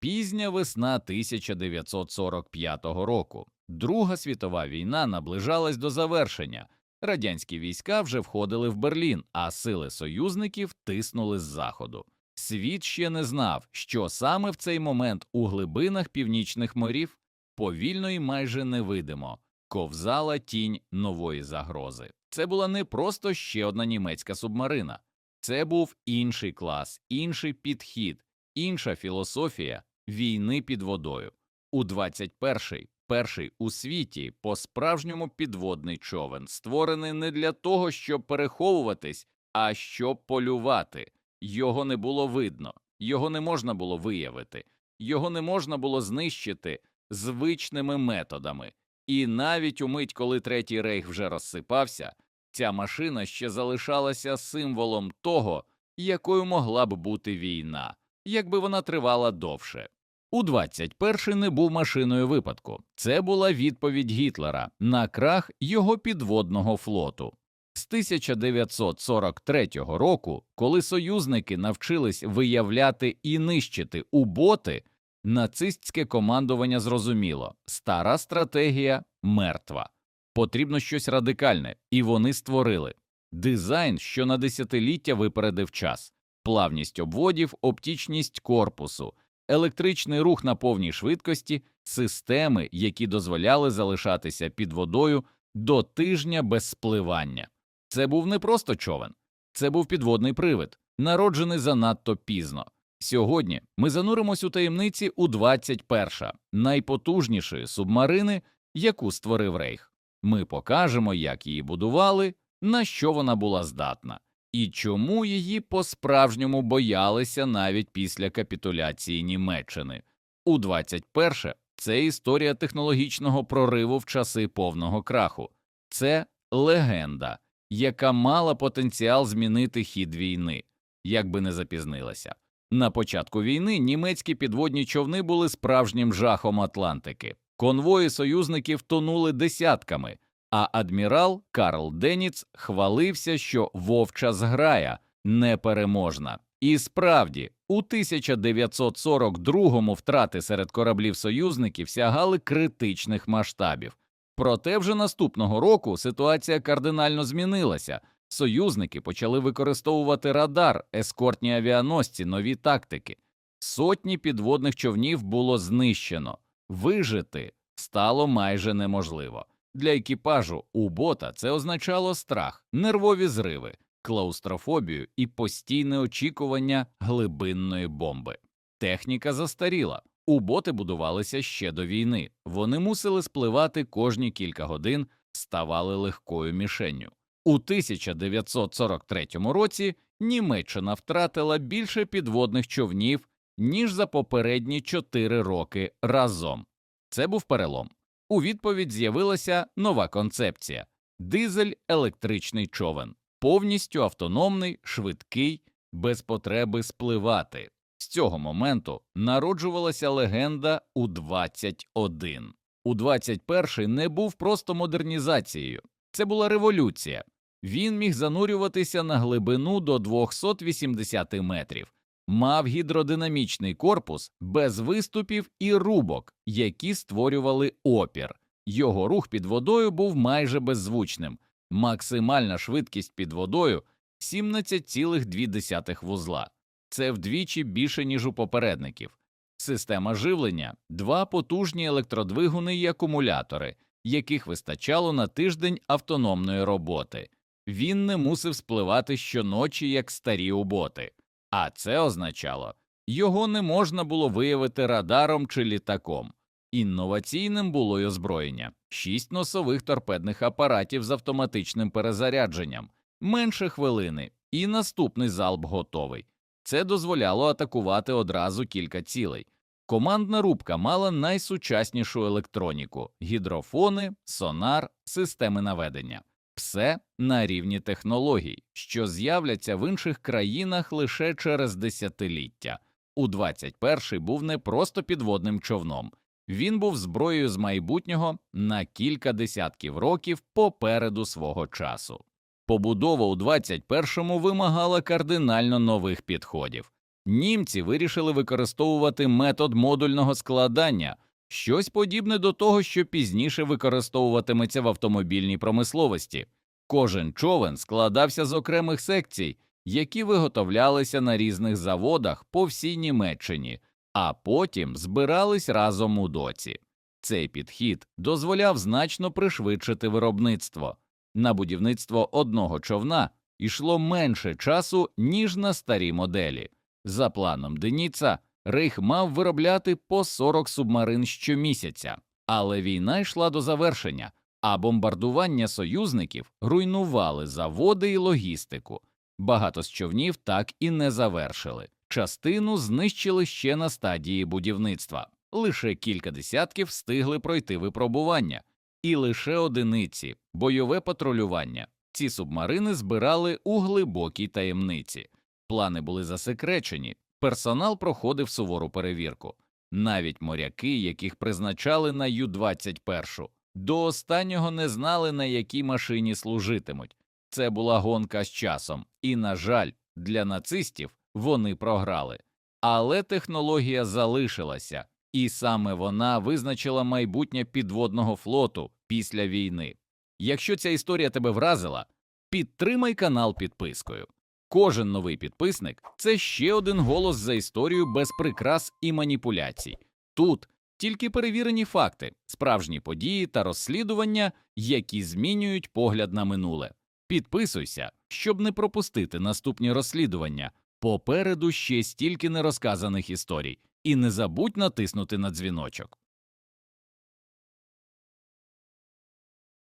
Пізня весна 1945 року. Друга світова війна наближалась до завершення. Радянські війська вже входили в Берлін, а сили союзників тиснули з заходу. Світ ще не знав, що саме в цей момент у глибинах північних морів повільно і майже невидимо ковзала тінь нової загрози. Це була не просто ще одна німецька субмарина, це був інший клас, інший підхід, інша філософія війни під водою. У 21-й, перший у світі по-справжньому підводний човен, створений не для того, щоб переховуватись, а щоб полювати. Його не було видно, його не можна було виявити, його не можна було знищити звичними методами. І навіть у мить, коли третій рейх вже розсипався, ця машина ще залишалася символом того, якою могла б бути війна, якби вона тривала довше. У 21-й не був машиною випадку. Це була відповідь Гітлера на крах його підводного флоту. З 1943 року, коли союзники навчились виявляти і нищити уботи, нацистське командування зрозуміло стара стратегія мертва. Потрібно щось радикальне, і вони створили дизайн, що на десятиліття випередив час, плавність обводів, оптічність корпусу, електричний рух на повній швидкості, системи, які дозволяли залишатися під водою до тижня без спливання. Це був не просто човен, це був підводний привид, народжений занадто пізно. Сьогодні ми зануримось у таємниці у 21 найпотужнішої субмарини, яку створив Рейх. Ми покажемо, як її будували, на що вона була здатна, і чому її по-справжньому боялися навіть після капітуляції Німеччини. У 21 це історія технологічного прориву в часи повного краху, це легенда, яка мала потенціал змінити хід війни, якби не запізнилася. На початку війни німецькі підводні човни були справжнім жахом Атлантики. Конвої союзників тонули десятками, а адмірал Карл Деніц хвалився, що вовча зграя непереможна. І справді, у 1942-му втрати серед кораблів союзників сягали критичних масштабів. Проте вже наступного року ситуація кардинально змінилася. Союзники почали використовувати радар, ескортні авіаносці, нові тактики. Сотні підводних човнів було знищено, вижити стало майже неможливо. Для екіпажу у бота це означало страх, нервові зриви, клаустрофобію і постійне очікування глибинної бомби. Техніка застаріла. Уботи будувалися ще до війни. Вони мусили спливати кожні кілька годин, ставали легкою мішенню. У 1943 році Німеччина втратила більше підводних човнів, ніж за попередні чотири роки разом. Це був перелом. У відповідь з'явилася нова концепція дизель електричний човен, повністю автономний, швидкий, без потреби спливати. З цього моменту народжувалася легенда у 21. У 21 не був просто модернізацією, це була революція. Він міг занурюватися на глибину до 280 метрів, мав гідродинамічний корпус без виступів і рубок, які створювали опір. Його рух під водою був майже беззвучним, максимальна швидкість під водою 17,2 вузла. Це вдвічі більше, ніж у попередників. Система живлення, два потужні електродвигуни і акумулятори, яких вистачало на тиждень автономної роботи. Він не мусив спливати щоночі, як старі уботи, а це означало, його не можна було виявити радаром чи літаком. Інноваційним було й озброєння шість носових торпедних апаратів з автоматичним перезарядженням, менше хвилини, і наступний залп готовий. Це дозволяло атакувати одразу кілька цілей. Командна рубка мала найсучаснішу електроніку гідрофони, сонар, системи наведення, все на рівні технологій, що з'являться в інших країнах лише через десятиліття. У 21-й був не просто підводним човном, він був зброєю з майбутнього на кілька десятків років попереду свого часу. Побудова у 21-му вимагала кардинально нових підходів. німці вирішили використовувати метод модульного складання, щось подібне до того, що пізніше використовуватиметься в автомобільній промисловості. Кожен човен складався з окремих секцій, які виготовлялися на різних заводах по всій Німеччині, а потім збирались разом у доці. Цей підхід дозволяв значно пришвидшити виробництво. На будівництво одного човна йшло менше часу, ніж на старі моделі. За планом Деніца, Рейх мав виробляти по 40 субмарин щомісяця, але війна йшла до завершення, а бомбардування союзників руйнували заводи і логістику. Багато з човнів так і не завершили. Частину знищили ще на стадії будівництва. Лише кілька десятків встигли пройти випробування, і лише одиниці бойове патрулювання. Ці субмарини збирали у глибокій таємниці. Плани були засекречені, персонал проходив сувору перевірку. Навіть моряки, яких призначали на Ю-21, до останнього не знали, на якій машині служитимуть. Це була гонка з часом, і, на жаль, для нацистів вони програли. Але технологія залишилася, і саме вона визначила майбутнє підводного флоту після війни. Якщо ця історія тебе вразила, підтримай канал підпискою. Кожен новий підписник це ще один голос за історію без прикрас і маніпуляцій. Тут тільки перевірені факти, справжні події та розслідування, які змінюють погляд на минуле. Підписуйся, щоб не пропустити наступні розслідування. Попереду ще стільки нерозказаних історій, і не забудь натиснути на дзвіночок.